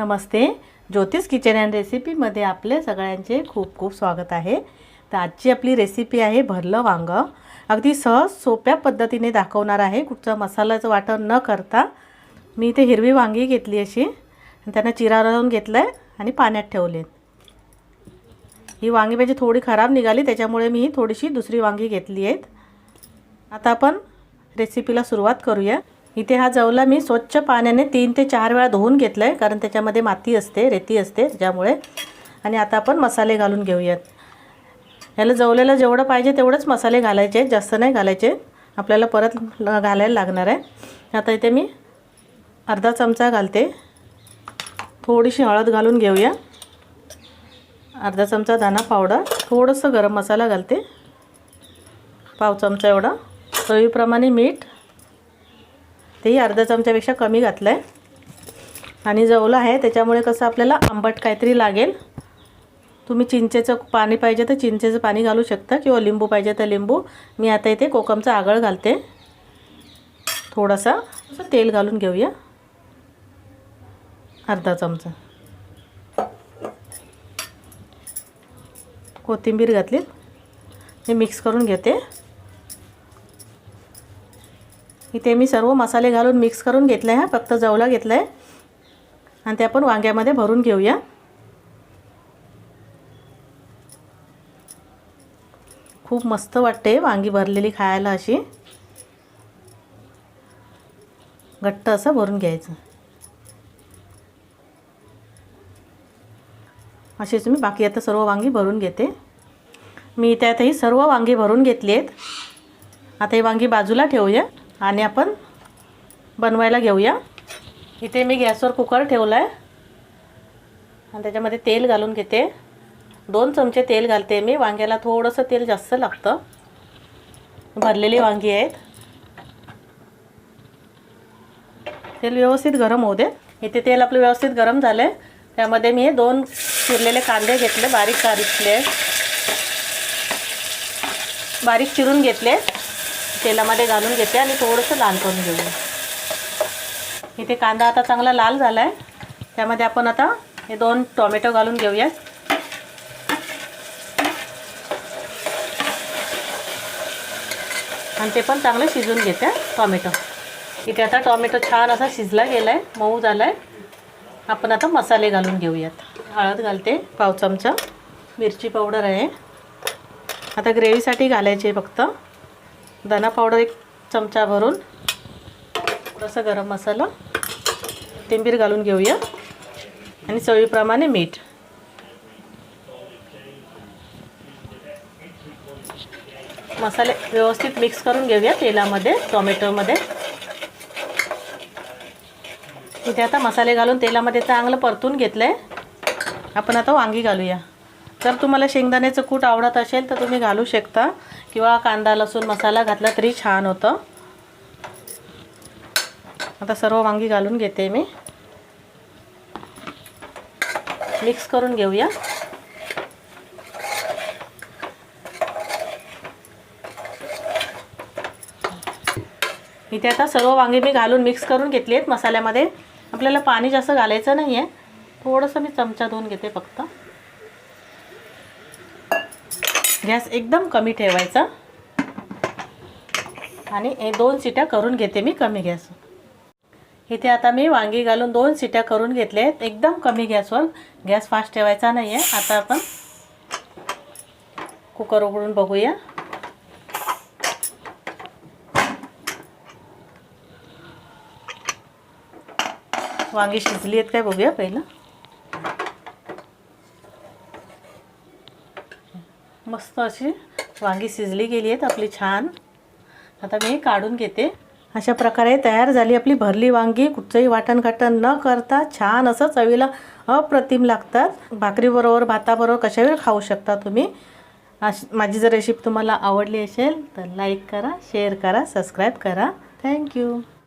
नमस्ते. ज्योतिष kitchen and रेसिपीमध्ये आपले सगळ्यांचे खूप खूप स्वागत आहे. तर आजची आपली रेसिपी आहे भरलं वांगं. अगदी सहज सोप्या पद्धतीने दाखवणार आहे. कुठचं मसाल्याचं वाटण न करता मी इथे हिरवी वांगी घेतली अशी. आणि त्यांना चिरा लावून घेतलं आहे आणि पाण्यात ठेवले ही वांगी म्हणजे थोडी खराब निघाली त्याच्यामुळे मी थोडीशी दुसरी वांगी घेतली आहेत. आता आपण रेसिपीला सुरुवात करूया. इथे हा जवला मी स्वच्छ पाण्याने तीन ते चार वेळा धुवून घेतलं आहे कारण त्याच्यामध्ये माती असते रेती असते ज्यामुळे आणि आता आपण मसाले घालून घेऊयात. ह्याला जवलेला जेवढं पाहिजे तेवढंच मसाले घालायचे आहेत जास्त नाही घालायचे. आपल्याला परत घालायला लागणार आहे. आता इथे मी अर्धा चमचा घालते. थोडीशी हळद घालून घेऊया. अर्धा चमचा दाणा पावडर थोडंसं गरम मसाला घालते. पाव चमचा एवढा. चवीप्रमाणे मीठ तेही अर्धा चमच्यापेक्षा कमी घातलं आहे आणि जवलं आहे त्याच्यामुळे कसं आपल्याला आंबट काहीतरी लागेल. तुम्ही चिंचेचं पाणी पाहिजे तर चिंचेचं पाणी घालू शकता किंवा लिंबू पाहिजे तर लिंबू. मी आता इथे कोकमचा आगळ घालते. थोडासा असं तेल घालून घेऊया. अर्धा चमचा. कोथिंबीर घातली. हे मिक्स करून घेते. इथे मी सर्व मसाले घालून मिक्स करून घेतले आहे. फक्त जवला घेतलं आहे आणि ते आपण वांग्यामध्ये भरून घेऊया. खूप मस्त वाटते वांगी भरलेली खायला अशी. घट्ट असं भरून घ्यायचं. अशीच मी बाकी आता सर्व वांगी भरून घेते. मी त्यात ही सर्व वांगी भरून घेतली आहेत. आता ही वांगी बाजूला ठेवूया. आणि आपण बनवायला घेऊया. इथे मी गॅसवर कुकर ठेवला आहे आणि त्याच्यामध्ये तेल घालून घेते. दोन चमचे तेल घालते मी. वांग्याला थोडंसं तेल जास्त लागतं. भरलेली वांगी आहेत. तेल व्यवस्थित गरम होऊ दे. इथे तेल आपलं व्यवस्थित गरम झालं आहे त्यामध्ये मी दोन चिरलेले कांदे घेतले. बारीक कारितले बारीक चिरून घेतले. तेलामध्ये घालून घेते आणि थोडंसं लाल करून घेऊया इथे कांदा आता चांगला लाल झाला आहे त्यामध्ये आपण आता हे दोन टोमॅटो घालून घेऊया आणि ते पण चांगलं शिजून घेते टॉमॅटो. इथे आता टॉमॅटो छान असा शिजला गेला आहे मऊ झाला आहे आपण आता मसाले घालून घेऊयात. हळद घालते पाव चमचा. मिरची पावडर आहे. आता ग्रेव्हीसाठी घालायचे फक्त. धना पावडर एक चमचा भरून थोडंसं गरम मसाला कोथिंबीर घालून घेऊया आणि चवीप्रमाणे मीठ. मसाले व्यवस्थित मिक्स करून घेऊया तेलामध्ये टोमॅटोमध्ये. इथे आता मसाले घालून तेलामध्ये चांगलं परतून घेतलं आहे आपण आता वांगी घालूया. जर तुम्हाला शेंगदाण्याचं कूट आवडत असेल तर तुम्ही घालू शकता. किंवा कांदा लसूण मसाला घातला तरी छान होतं. आता सर्व वांगी घालून घेते मी. मिक्स करून घेऊया. इथे आता सर्व वांगे मी घालून मिक्स करून घेतली आहेत मसाल्यामध्ये. आपल्याला पाणी जास्त घालायचं नाही आहे थोडंसं मी चमचा धुवून घेते फक्त. गॅस एकदम कमी ठेवायचा. आणि हे दोन सिट्या करून घेते मी कमी गॅस. इथे आता मी वांगी घालून दोन सिट्या करून घेतल्या आहेत. एकदम कमी गॅसवर. गॅस फास्ट ठेवायचा नाही आहे आता आपण कुकर उघडून बघूया. वांगी शिजली आहेत काय बघूया पहिलं. मस्त अशी वांगी शिजली गेली आहेत आपली छान. आता मी काढून घेते. अशा प्रकारे तयार झाली आपली भरली वांगी. कुठचंही वाटणघाटण न करता छान असं चवीला अप्रतिम लागतात. भाकरीबरोबर भाताबरोबर कशावर खाऊ शकता तुम्ही? अश माझी जर रेसिपी तुम्हाला आवडली असेल तर लाईक करा शेअर करा सबस्क्राईब करा. थँक्यू